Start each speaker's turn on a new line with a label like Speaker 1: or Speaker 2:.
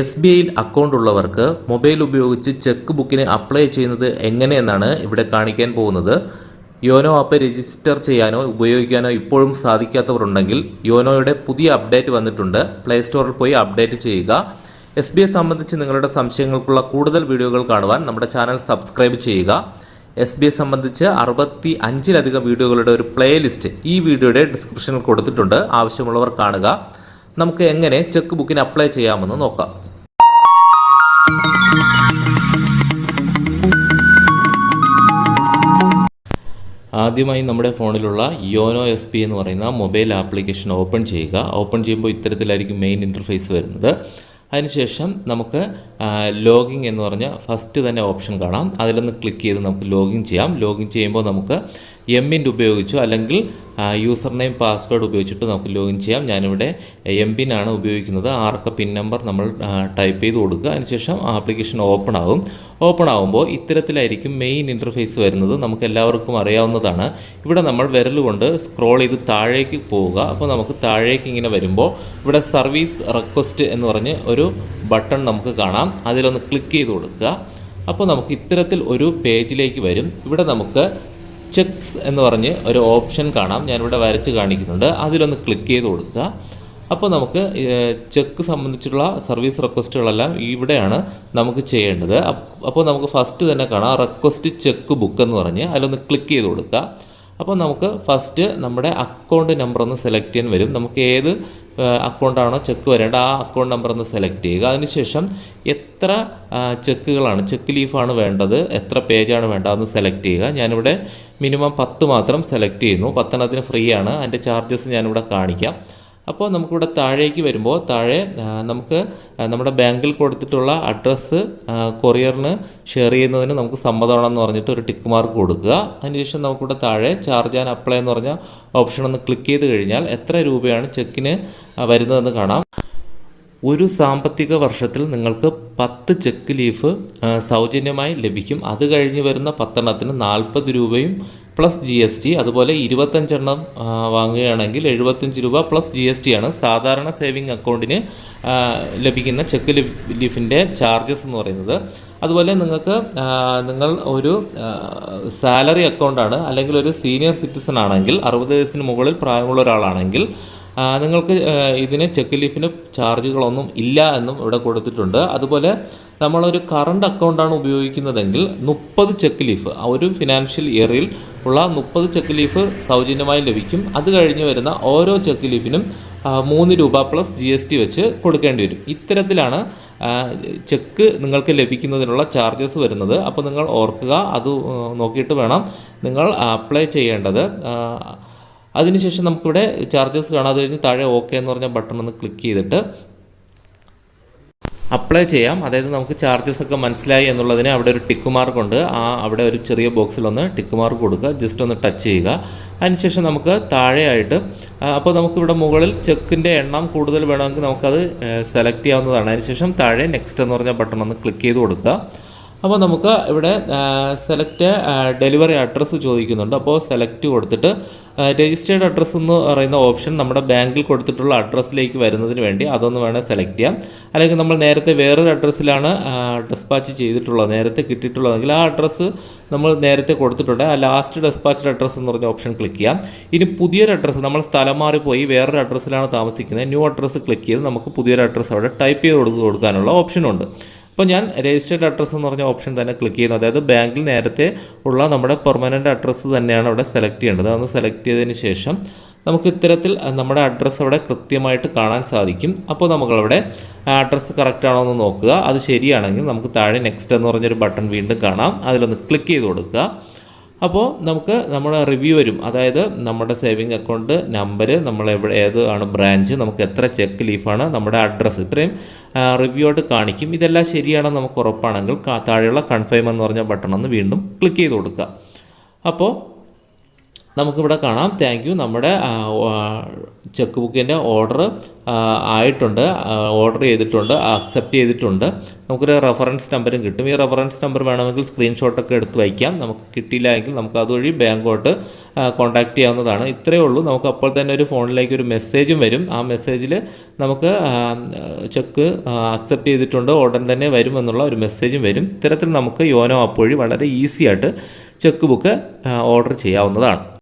Speaker 1: S B ഐയിൽ account ഉള്ളവർക്ക് mobile ഉപയോഗിച്ച് ചെക്ക് ബുക്കിന് അപ്ലൈ ചെയ്യുന്നത് എങ്ങനെയെന്നാണ് ഇവിടെ കാണിക്കാൻ പോകുന്നത്. യോനോ ആപ്പ് രജിസ്റ്റർ ചെയ്യാനോ ഉപയോഗിക്കാനോ ഇപ്പോഴും സാധിക്കാത്തവരുണ്ടെങ്കിൽ യോനോയുടെ പുതിയ അപ്ഡേറ്റ് വന്നിട്ടുണ്ട്. പ്ലേ സ്റ്റോറിൽ പോയി അപ്ഡേറ്റ് ചെയ്യുക. എസ് ബി ഐ സംബന്ധിച്ച് നിങ്ങളുടെ സംശയങ്ങൾക്കുള്ള കൂടുതൽ വീഡിയോകൾ കാണുവാൻ നമ്മുടെ ചാനൽ സബ്സ്ക്രൈബ് ചെയ്യുക. എസ് ബി ഐ സംബന്ധിച്ച് അറുപത്തി അഞ്ചിലധികം വീഡിയോകളുടെ ഒരു പ്ലേലിസ്റ്റ് ഈ വീഡിയോയുടെ ഡിസ്ക്രിപ്ഷനിൽ കൊടുത്തിട്ടുണ്ട്. ആവശ്യമുള്ളവർ കാണുക. നമുക്ക് എങ്ങനെ ചെക്ക് ബുക്കിന് അപ്ലൈ ചെയ്യാമെന്ന് നോക്കാം. ആദ്യമായി നമ്മുടെ ഫോണിലുള്ള യോനോ എസ് പി എന്ന് പറയുന്ന മൊബൈൽ ആപ്ലിക്കേഷൻ ഓപ്പൺ ചെയ്യുക. ഓപ്പൺ ചെയ്യുമ്പോൾ ഇത്തരത്തിലായിരിക്കും മെയിൻ ഇന്റർഫേസ് വരുന്നത്. അതിനുശേഷം നമുക്ക് ലോഗിൻ എന്ന് പറഞ്ഞ ഫസ്റ്റ് തന്നെ ഓപ്ഷൻ കാണാം. അതിലൊന്ന് ക്ലിക്ക് ചെയ്ത് നമുക്ക് ലോഗിൻ ചെയ്യാം. ലോഗിൻ ചെയ്യുമ്പോൾ നമുക്ക് എം ഇന്റ് ഉപയോഗിച്ചോ അല്ലെങ്കിൽ യൂസർ നെയിം പാസ്വേഡ് ഉപയോഗിച്ചിട്ട് നമുക്ക് ലോഗിൻ ചെയ്യാം. ഞാനിവിടെ എം പിൻ ആണ് ഉപയോഗിക്കുന്നത്. ആർക്ക് പിൻ നമ്പർ നമ്മൾ ടൈപ്പ് ചെയ്ത് കൊടുക്കുക. അതിനുശേഷം ആപ്ലിക്കേഷൻ ഓപ്പൺ ആകും ഓപ്പൺ ആകുമ്പോൾ ഇത്തരത്തിലായിരിക്കും മെയിൻ ഇന്റർഫേസ് വരുന്നത്. നമുക്ക് എല്ലാവർക്കും അറിയാവുന്നതാണ്. ഇവിടെ നമ്മൾ വിരൽ കൊണ്ട് സ്ക്രോൾ ചെയ്ത് താഴേക്ക് പോവുക. അപ്പോൾ നമുക്ക് താഴേക്ക് ഇങ്ങനെ വരുമ്പോൾ ഇവിടെ സർവീസ് റിക്വസ്റ്റ് എന്ന് പറഞ്ഞ് ഒരു ബട്ടൺ നമുക്ക് കാണാം. അതിലൊന്ന് ക്ലിക്ക് ചെയ്ത് കൊടുക്കുക. അപ്പോൾ നമുക്ക് ഇത്തരത്തിൽ ഒരു പേജിലേക്ക് വരും. ഇവിടെ നമുക്ക് ചെക്സ് എന്ന് പറഞ്ഞ് ഒരു ഓപ്ഷൻ കാണാം. ഞാനിവിടെ വരച്ച് കാണിക്കുന്നുണ്ട്. അതിലൊന്ന് ക്ലിക്ക് ചെയ്ത് കൊടുക്കുക. അപ്പോൾ നമുക്ക് ചെക്ക് സംബന്ധിച്ചുള്ള സർവീസ് റിക്വസ്റ്റുകളെല്ലാം ഇവിടെയാണ് നമുക്ക് ചെയ്യേണ്ടത്. അപ്പോൾ നമുക്ക് ഫസ്റ്റ് തന്നെ കാണാം. റിക്വസ്റ്റ് ചെക്ക് ബുക്ക് എന്ന് പറഞ്ഞ് അതിലൊന്ന് ക്ലിക്ക് ചെയ്ത് കൊടുക്കുക. അപ്പോൾ നമുക്ക് ഫസ്റ്റ് നമ്മുടെ അക്കൗണ്ട് നമ്പർ ഒന്ന് സെലക്ട് ചെയ്യാൻ വരും. നമുക്ക് ഏത് അക്കൗണ്ടാണോ ചെക്ക് വരേണ്ട ആ അക്കൗണ്ട് നമ്പർ ഒന്ന് സെലക്ട് ചെയ്യുക. അതിനുശേഷം എത്ര ചെക്കുകളാണ് ചെക്ക് ലീഫാണ് വേണ്ടത് എത്ര പേജാണ് വേണ്ടത് അതൊന്ന് സെലക്ട് ചെയ്യുക. ഞാനിവിടെ മിനിമം പത്ത് മാത്രം സെലക്ട് ചെയ്യുന്നു. പത്തെണ്ണത്തിന് ഫ്രീ ആണ്. അതിന്റെ ചാർജസ് ഞാനിവിടെ കാണിക്കാം. അപ്പോൾ നമുക്കിവിടെ താഴേക്ക് വരുമ്പോൾ താഴെ നമുക്ക് നമ്മുടെ ബാങ്കിൽ കൊടുത്തിട്ടുള്ള അഡ്രസ്സ് കൊറിയറിന് ഷെയർ ചെയ്യുന്നതിന് നമുക്ക് സമ്മതമാണെന്ന് പറഞ്ഞിട്ട് ഒരു ടിക്ക് മാർക്ക് കൊടുക്കുക. അതിനുശേഷം നമുക്കിവിടെ താഴെ ചാർജ് ആൻഡ് അപ്ലൈ എന്ന് പറഞ്ഞ ഓപ്ഷൻ ഒന്ന് ക്ലിക്ക് ചെയ്ത് കഴിഞ്ഞാൽ എത്ര രൂപയാണ് ചെക്കിന് വരുന്നതെന്ന് കാണാം. ഒരു സാമ്പത്തിക വർഷത്തിൽ നിങ്ങൾക്ക് പത്ത് ചെക്ക് ലീഫ് സൗജന്യമായി ലഭിക്കും. അത് കഴിഞ്ഞ് വരുന്ന പത്തെണ്ണത്തിന് നാൽപ്പത് രൂപയും പ്ലസ് ജി എസ് ടി അതുപോലെ ഇരുപത്തഞ്ചെണ്ണം വാങ്ങുകയാണെങ്കിൽ എഴുപത്തഞ്ച് രൂപ പ്ലസ് ജി എസ് ടി ആണ്. സാധാരണ സേവിങ് അക്കൗണ്ടിന് ലഭിക്കുന്ന ചെക്ക് ലീഫിന്റെ ചാർജസ് എന്ന് പറയുന്നത്. അതുപോലെ നിങ്ങൾക്ക് നിങ്ങൾ ഒരു സാലറി അക്കൗണ്ടാണ് അല്ലെങ്കിൽ ഒരു സീനിയർ സിറ്റിസൺ ആണെങ്കിൽ അറുപത് വയസ്സിന് മുകളിൽ പ്രായമുള്ള ഒരാളാണെങ്കിൽ നിങ്ങൾക്ക് ഇതിന് ചെക്ക് ലീഫിന് ചാർജുകളൊന്നും ഇല്ല എന്നും ഇവിടെ കൊടുത്തിട്ടുണ്ട്. അതുപോലെ നമ്മളൊരു കറണ്ട് അക്കൗണ്ടാണ് ഉപയോഗിക്കുന്നതെങ്കിൽ മുപ്പത് ചെക്ക് ലീഫ് ഒരു ഫിനാൻഷ്യൽ ഇയറിൽ ഉള്ള മുപ്പത് ചെക്ക് ലീഫ് സൗജന്യമായി ലഭിക്കും. അത് കഴിഞ്ഞ് വരുന്ന ഓരോ ചെക്ക് ലീഫിനും മൂന്ന് രൂപ പ്ലസ് ജി എസ് ടി വെച്ച് കൊടുക്കേണ്ടി വരും. ഇത്തരത്തിലാണ് ചെക്ക് നിങ്ങൾക്ക് ലഭിക്കുന്നതിനുള്ള ചാർജസ് വരുന്നത്. അപ്പോൾ നിങ്ങൾ ഓർക്കുക അത് നോക്കിയിട്ട് വേണം നിങ്ങൾ അപ്ലൈ ചെയ്യേണ്ടത്. അതിനുശേഷം നമുക്കിവിടെ ചാർജസ് കാണാതെ കഴിഞ്ഞ് താഴെ ഓക്കെ എന്ന് പറഞ്ഞ ബട്ടൺ ഒന്ന് ക്ലിക്ക് ചെയ്തിട്ട് അപ്ലൈ ചെയ്യാം. അതായത് നമുക്ക് ചാർജസ് ഒക്കെ മനസ്സിലായി എന്നുള്ളതിന് അവിടെ ഒരു ടിക്ക് മാർക്ക് ഉണ്ട്. ആ അവിടെ ഒരു ചെറിയ ബോക്സിൽ ഒന്ന് ടിക്ക് മാർക്ക് കൊടുക്കുക. ജസ്റ്റ് ഒന്ന് ടച്ച് ചെയ്യുക. അതിനുശേഷം നമുക്ക് താഴെയായിട്ട് അപ്പോൾ നമുക്കിവിടെ മുകളിൽ ചെക്കിന്റെ എണ്ണം കൂടുതൽ വേണമെങ്കിൽ നമുക്കത് സെലക്ട് ചെയ്യാവുന്നതാണ്. അതിനുശേഷം താഴെ നെക്സ്റ്റ് എന്ന് പറഞ്ഞ ബട്ടൺ ഒന്ന് ക്ലിക്ക് ചെയ്ത് കൊടുക്കുക. അപ്പോൾ നമുക്ക് ഇവിടെ സെലക്ട് ഡെലിവറി അഡ്രസ്സ് ചോദിക്കുന്നുണ്ട്. അപ്പോൾ സെലക്ട് കൊടുത്തിട്ട് രജിസ്റ്റേർഡ് അഡ്രസ്സ് എന്ന് പറയുന്ന ഓപ്ഷൻ നമ്മുടെ ബാങ്കിൽ കൊടുത്തിട്ടുള്ള അഡ്രസ്സിലേക്ക് വരുന്നതിന് വേണ്ടി അതൊന്ന് വേണേൽ സെലക്ട് ചെയ്യാം. അല്ലെങ്കിൽ നമ്മൾ നേരത്തെ വേറൊരു അഡ്രസ്സിലാണ് ഡെസ്പാച്ച് ചെയ്തിട്ടുള്ളത് നേരത്തെ കിട്ടിയിട്ടുള്ളതെങ്കിൽ ആ അഡ്രസ്സ് നമ്മൾ നേരത്തെ കൊടുത്തിട്ടുണ്ട്. ആ ലാസ്റ്റ് ഡെസ്പാച്ച്ഡ് അഡ്രസ്സ് എന്ന് പറഞ്ഞ ഓപ്ഷൻ ക്ലിക്ക് ചെയ്യാം. ഇനി പുതിയൊരു അഡ്രസ്സ് നമ്മൾ സ്ഥലം മാറിപ്പോയി വേറൊരു അഡ്രസ്സിലാണ് താമസിക്കുന്നത്. ന്യൂ അഡ്രസ്സ് ക്ലിക്ക് ചെയ്ത് നമുക്ക് പുതിയൊരു അഡ്രസ്സ് അവിടെ ടൈപ്പ് ചെയ്ത് കൊടുക്കാനുള്ള ഓപ്ഷനുണ്ട് അപ്പോൾ ഞാൻ രജിസ്റ്റേർഡ് അഡ്രസ്സ് എന്ന് പറഞ്ഞ ഓപ്ഷൻ തന്നെ ക്ലിക്ക് ചെയ്യുന്നു. അതായത് ബാങ്കിൽ നേരത്തെ ഉള്ള നമ്മുടെ പെർമനന്റ് അഡ്രസ്സ് തന്നെയാണ് അവിടെ സെലക്ട് ചെയ്യേണ്ടത്. അതൊന്ന് സെലക്ട് ചെയ്തതിന് ശേഷം നമുക്ക് ഇത്തരത്തിൽ നമ്മുടെ അഡ്രസ്സ് അവിടെ കൃത്യമായിട്ട് കാണാൻ സാധിക്കും. അപ്പോൾ നമുക്കവിടെ അഡ്രസ്സ് കറക്റ്റ് ആണോ എന്ന് നോക്കുക. അത് ശരിയാണെങ്കിൽ നമുക്ക് താഴെ നെക്സ്റ്റ് എന്ന് പറഞ്ഞൊരു ബട്ടൺ വീണ്ടും കാണാം. അതിലൊന്ന് ക്ലിക്ക് ചെയ്ത് കൊടുക്കുക. അപ്പോൾ നമുക്ക് നമ്മുടെ റിവ്യൂ വരും. അതായത് നമ്മുടെ സേവിങ് അക്കൗണ്ട് നമ്പർ നമ്മൾ എവിടെ ഏത് ആണ് ബ്രാഞ്ച് നമുക്ക് എത്ര ചെക്ക് ലീഫാണ് നമ്മുടെ അഡ്രസ്സ് ഇത്രയും റിവ്യൂ ആയിട്ട് കാണിക്കും. ഇതെല്ലാം ശരിയാണെന്ന് നമുക്ക് ഉറപ്പാണെങ്കിൽ താഴെയുള്ള കൺഫേം എന്ന് പറഞ്ഞ ബട്ടൺ ഒന്ന് വീണ്ടും ക്ലിക്ക് ചെയ്ത് കൊടുക്കുക. അപ്പോൾ നമുക്കിവിടെ കാണാം. താങ്ക് നമ്മുടെ ചെക്ക് ബുക്കിന്റെ ഓർഡർ ആയിട്ടുണ്ട്. ഓർഡർ ചെയ്തിട്ടുണ്ട് അക്സെപ്റ്റ് ചെയ്തിട്ടുണ്ട്. നമുക്കൊരു റെഫറൻസ് നമ്പറും കിട്ടും. ഈ റെഫറൻസ് നമ്പർ വേണമെങ്കിൽ സ്ക്രീൻഷോട്ടൊക്കെ എടുത്ത് വയ്ക്കാം. നമുക്ക് കിട്ടിയില്ല എങ്കിൽ നമുക്ക് അതുവഴി ബാങ്കോട്ട് കോൺടാക്റ്റ് ചെയ്യാവുന്നതാണ്. ഇത്രയേ ഉള്ളൂ. നമുക്ക് അപ്പോൾ തന്നെ ഒരു ഫോണിലേക്ക് ഒരു മെസ്സേജും വരും. ആ മെസ്സേജിൽ നമുക്ക് ചെക്ക് അക്സെപ്റ്റ് ചെയ്തിട്ടുണ്ട് ഉടൻ തന്നെ വരുമെന്നുള്ള ഒരു മെസ്സേജും വരും. ഇത്തരത്തിൽ നമുക്ക് യോനോ ആപ്പ് വഴി വളരെ ഈസിയായിട്ട് ചെക്ക് ബുക്ക് ഓർഡർ ചെയ്യാവുന്നതാണ്.